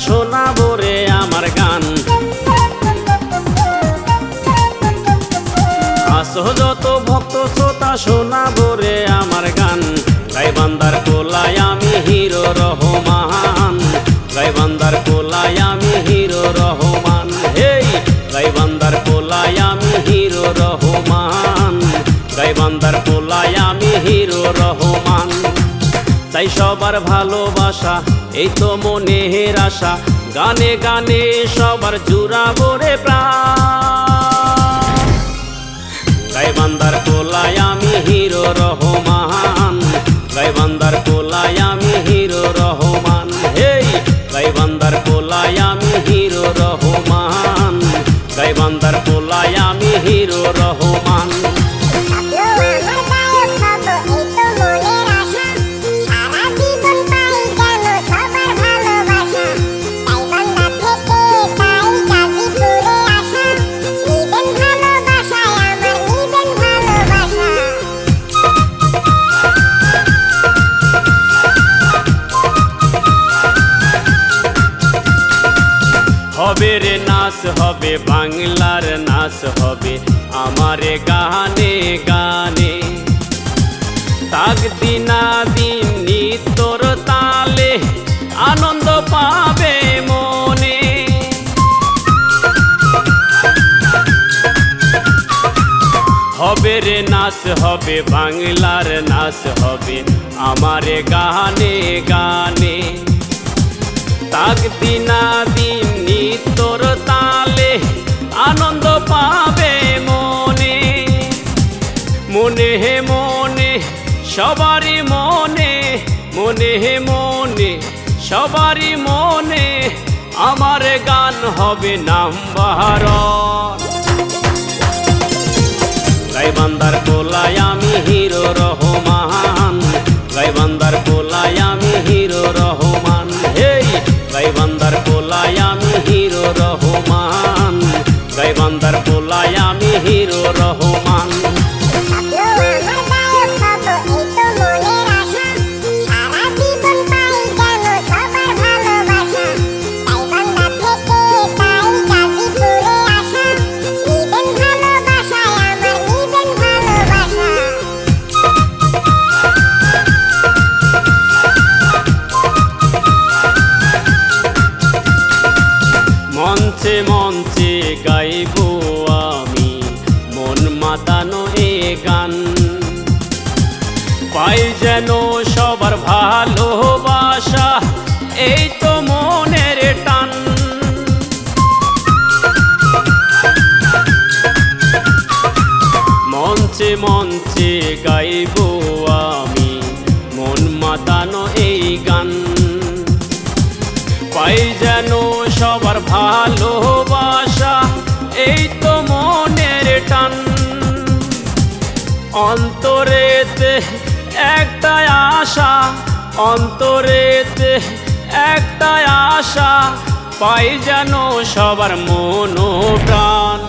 শোনাবো রে আমার গান। আসো যত ভক্ত শ্রোতা শোনাবো রে আমার গান। গাইবান্দার কোলায় আমি হিরো রহমান। গাইবান্দার কোলায় আমি হিরো রহমান। হেই গাইবান্দার কোলায় আমি হিরো রহমান। গাইবান্দার কোলায় আমি হিরো রহমান। তাই সবার ভালোবাসা, এই তো মনের আশা। গানে গানে সবার জুড়াবো রে প্রাণ। গাইবান্দার কোলায় আমি হিরো রহমান। গাইবান্দার কোলায় আমি হিরো রহমান। হেই গাইবান্দার কোলায় আমি হিরো রহমান। গাইবান্দার কোলায় আমি হিরো রহমান। হবে রে নাচ হবে, বাংলার নাচ হবে, আমারে গানে গানে। তাক দিনা দিন নিতর তালে আনন্দ পাবে মনে। হবে রে নাচ হবে, বাংলার নাচ হবে, আমারে গানে মনে হে মনে, সবারই মনে মনে হে মনে, সবারই মনে, আমার গান হবে নাম্বার গাইবান্দার কোলায় আমি হিরো রহমান গাইবান্দার কোলায় আমি হিরো রহমান, হেই! গাইবান্দার কোলায় আমি হিরো রহমান গাইবান্দার কোলায় আমি হিরো রহমান। মাতানো এ গান। পাই যেন সবার ভালোবাসা, এই তো মনের টান। মঞ্চে মঞ্চে গাইব আমি মন মাতানো এই গান। পাই যেন সবার ভালোবাসা অন্তরেতে একটা আশা, অন্তরেতে একটা আশা, পাই যেন সবার মন প্রাণ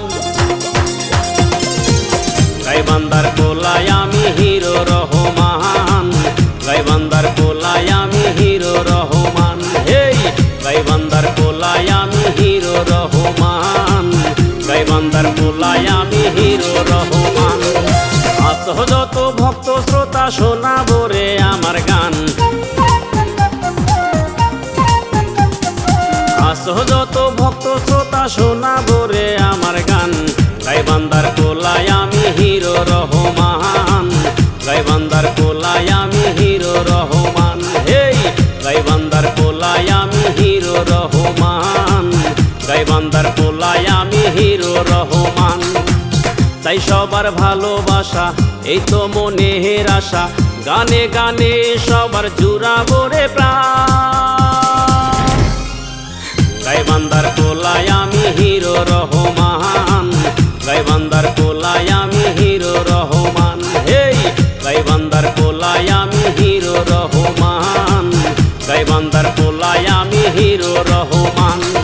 গাইবান্দার কোলায় আমি হিরো রহমান গাইবান্দার কোলায় আমি হিরো রহমান। হেই গাইবান্দার কোলায় আমি হিরো রহমান গাইবান্দার কোলায় আমি হিরো রহমান। যত ভক্ত শ্রোতা শোনাবো রে আমার গান। আসহ যত ভক্ত শ্রোতা শোনাবো রে আমার গান। গাইবান্দার কোলায় আমি হিরো রহমান। গাইবান্দার কোলায় আমি হিরো রহমান। হেই! গাইবান্দার কোলায় আমি হিরো রহমান। গাইবান্দার কোলায় আমি হিরো রহমান। তাই সবার ভালোবাসা, এই তো মনের আশা। গানে গানে সবার জুড়া রে প্রাণ। গাইবান্দার কোলায় আমি হিরো রহমান। গাইবান্দার কোলায় আমি হিরো রহমান। হেই গাইবান্দার কোলায় আমি হিরো রহমান। গাইবান্দার কোলায় আমি হিরো রহমান।